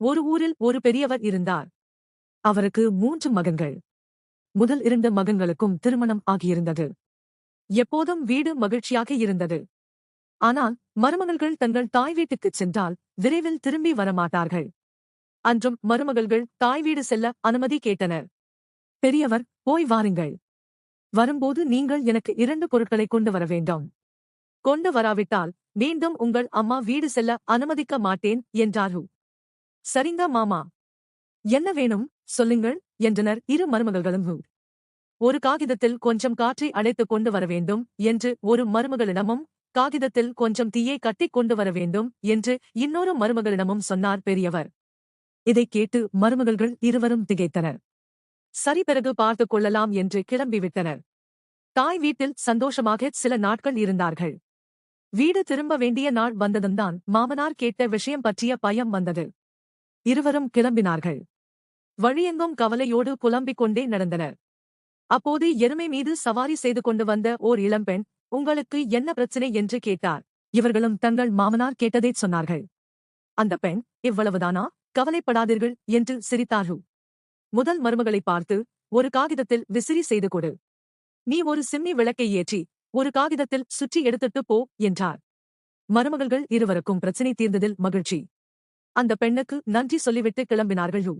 ஒரு ஊரில் ஒரு பெரியவர் இருந்தார். அவருக்கு மூன்று மகன்கள். முதல் இரண்டு மகன்களுக்கும் திருமணம் ஆகியிருந்தது. எப்போதும் வீடு மகிழ்ச்சியாக இருந்தது. ஆனால் மருமகள்கள் தங்கள் தாய் வீட்டுக்குச் சென்றால் விரைவில் திரும்பி வரமாட்டார்கள். அன்றும் மருமகள்கள் தாய் வீடு செல்ல அனுமதி கேட்டனர். பெரியவர் போய் வாருங்கள். வரும்போது நீங்கள் எனக்கு இரண்டு பொருட்களை கொண்டு வர வேண்டும். கொண்டு வராவிட்டால் மீண்டும் உங்கள் அம்மா வீடு செல்ல அனுமதிக்க மாட்டேன் என்றாரு சரிங்க மாமா. என்ன வேணும்? சொல்லுங்கள் என்றனர் இரு மருமகள்களும். ஒரு காகிதத்தில் கொஞ்சம் காற்றை அழைத்துக் கொண்டு வர வேண்டும் என்று ஒரு மருமகளிடமும் காகிதத்தில் கொஞ்சம் தீயை கட்டிக் கொண்டு வர வேண்டும் என்று இன்னொரு மருமகளிடமும் சொன்னார் பெரியவர். இதைக் கேட்டு மருமகள்கள் இருவரும் திகைத்தனர். சரி பிறகு பார்த்துக் கொள்ளலாம் என்று கிளம்பிவிட்டனர். தாய் வீட்டில் சந்தோஷமாக சில நாட்கள் இருந்தார்கள். வீடு திரும்ப வேண்டிய நாள் வந்ததும்தான் மாமனார் கேட்ட விஷயம் பற்றிய பயம் வந்தது. இருவரும் கிளம்பினார்கள். வழியெங்கும் கவலையோடு புலம்பிக் கொண்டே நடந்தனர். அப்போது எருமை மீது சவாரி செய்து கொண்டு வந்த ஓர் இளம்பெண் உங்களுக்கு என்ன பிரச்சனை? என்று கேட்டார். இவர்களும் தங்கள் மாமனார் கேட்டதை சொன்னார்கள். அந்த பெண் இவ்வளவுதானா? கவலைப்படாதீர்கள் என்று சிரித்தார்கள். முதல் மருமகளை பார்த்து ஒரு காகிதத்தில் விசிறி செய்து கொடு. நீ ஒரு சிம்மி விளக்கை ஏற்றி ஒரு காகிதத்தில் சுற்றி எடுத்துட்டு போ என்றார். மருமகள்கள் இருவருக்கும் பிரச்சனை தீர்ந்ததில் மகிழ்ச்சி. அந்த பெண்ணுக்கு நன்றி சொல்லிவிட்டு கிளம்பினார்கள்? ரூ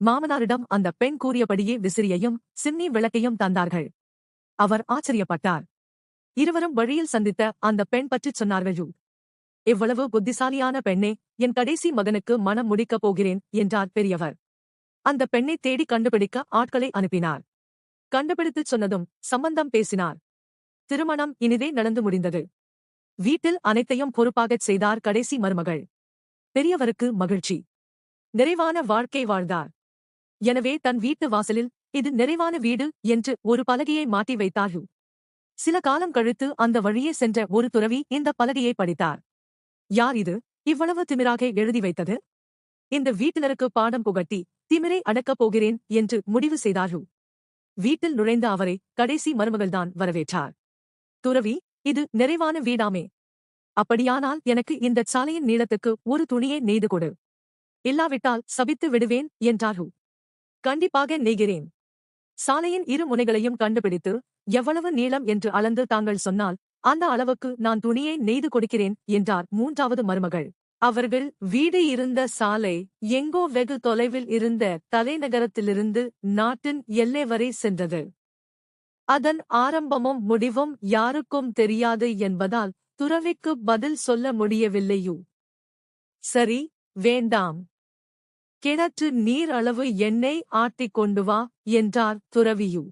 மாமனாரிடம் அந்த பெண் கூறியபடியே விசிறியையும் சின்னி விளக்கையும் தந்தார்கள். அவர் ஆச்சரியப்பட்டார். இருவரும் வழியில் சந்தித்த அந்த பெண் பற்றிச் சொன்னார்கள்? ரூ இவ்வளவு புத்திசாலியான பெண்ணே என் கடைசி மகனுக்கு மனம் முடிக்கப் போகிறேன் என்றார் பெரியவர். அந்த பெண்ணை தேடி கண்டுபிடிக்க ஆட்களை அனுப்பினார். கண்டுபிடித்துச் சொன்னதும் சம்பந்தம் பேசினார். திருமணம் இனிதே நடந்து முடிந்தது. வீட்டில் அனைத்தையும் பொறுப்பாகச் செய்தார் கடைசி மருமகள். பெரியவருக்கு மகிழ்ச்சி. நிறைவான வாழ்க்கை வாழ்ந்தார். எனவே தன் வீட்டு வாசலில் இது நிறைவான வீடு என்று ஒரு பலகையை மாட்டி வைத்தார் சில காலம் கழித்து அந்த வழியே சென்ற ஒரு துறவி இந்த பலகையை படித்தார். யார் இது? இவ்வளவு திமிராக எழுதி வைத்தது? இந்த வீட்டினருக்கு பாடம் புகட்டி திமிரை அடக்கப் போகிறேன் என்று முடிவு செய்தாரு வீட்டில் நுழைந்த அவரை கடைசி மருமகள்தான் வரவேற்றார். துறவி இது நிறைவான வீடாமே. அப்படியானால் எனக்கு இந்த சாலையின் நீளத்துக்கு ஒரு துணியை நெய்து கொடு. இல்லாவிட்டால் சபித்து விடுவேன் என்றாரு கண்டிப்பாக நெய்கிறேன். சாலையின் இரு முனைகளையும் கண்டுபிடித்து எவ்வளவு நீளம்? என்று அளந்து தாங்கள் சொன்னால் அந்த அளவுக்கு நான் துணியை நெய்து கொடுக்கிறேன் என்றார் மூன்றாவது மருமகள். அவர்கள் வீடு இருந்த சாலை எங்கோ வெகு தொலைவில் இருந்த தலைநகரத்திலிருந்து நாட்டின் எல்லை வரை சென்றது. அதன் ஆரம்பமும் முடிவும் யாருக்கும் தெரியாது என்பதால் துறவிக்கு பதில் சொல்ல முடியவில்லையு? சரி வேண்டாம். கிணற்று நீர் அளவு எண்ணெய் ஆட்டிக் கொண்டு வா என்றார் துறவியு.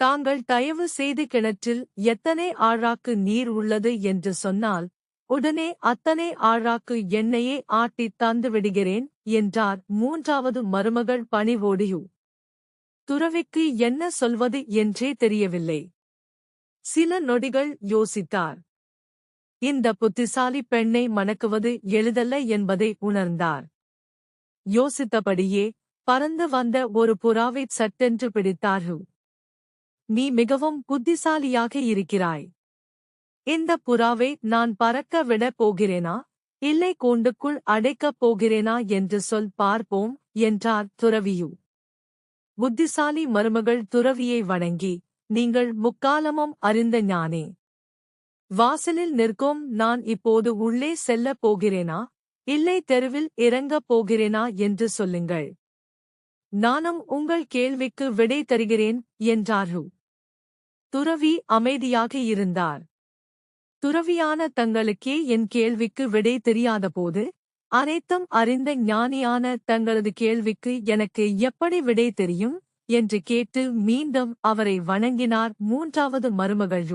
தாங்கள் தயவு செய்து கிணற்றில் எத்தனை ஆழாக்கு நீர் உள்ளது என்று சொன்னால் உடனே அத்தனை ஆழாக்கு எண்ணெயை ஆட்டித் தந்து விடுகிறேன் என்றார் மூன்றாவது மருமகள் பணிவோடியு. துறவிக்கு என்ன சொல்வது என்றே தெரியவில்லை. சில நொடிகள் யோசித்தார். இந்த புத்திசாலி பெண்ணை மணக்குவது எளிதல்ல என்பதை உணர்ந்தார். யோசித்தபடியே பறந்து வந்த ஒரு புறாவைச் சட்டென்று பிடித்தார் நீ மிகவும் புத்திசாலியாக இருக்கிறாய். இந்த புறாவை நான் பறக்க விடப் போகிறேனா? இல்லை கூண்டுக்குள் அடைக்கப் போகிறேனா என்று சொல் பார்ப்போம் என்றார் துறவியு. புத்திசாலி மருமகள் துறவியை வணங்கி நீங்கள் முக்காலமும் அறிந்த ஞானே. வாசலில் நிற்கும் நான் இப்போது உள்ளே செல்லப் போகிறேனா? இல்லை தெருவில் இறங்கப் போகிறேனா என்று சொல்லுங்கள். நானும் உங்கள் கேள்விக்கு விடை தருகிறேன் என்றார்கள் துறவி அமைதியாக இருந்தார். துறவியான தங்களுக்கே என் கேள்விக்கு விடை தெரியாதபோது அனைத்தும் அறிந்த ஞானியான தங்களது கேள்விக்கு எனக்கு எப்படி விடை தெரியும்? என்று கேட்டு மீண்டும் அவரை வணங்கினார் மூன்றாவது மருமகள்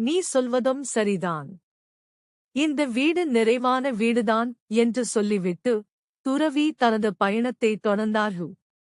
நீ சொல்வதும் சரிதான். இந்த வீடு நிறைவான வீடுதான் என்று சொல்லிவிட்டு துறவி தனது பயணத்தை தொடர்ந்தார்கள்.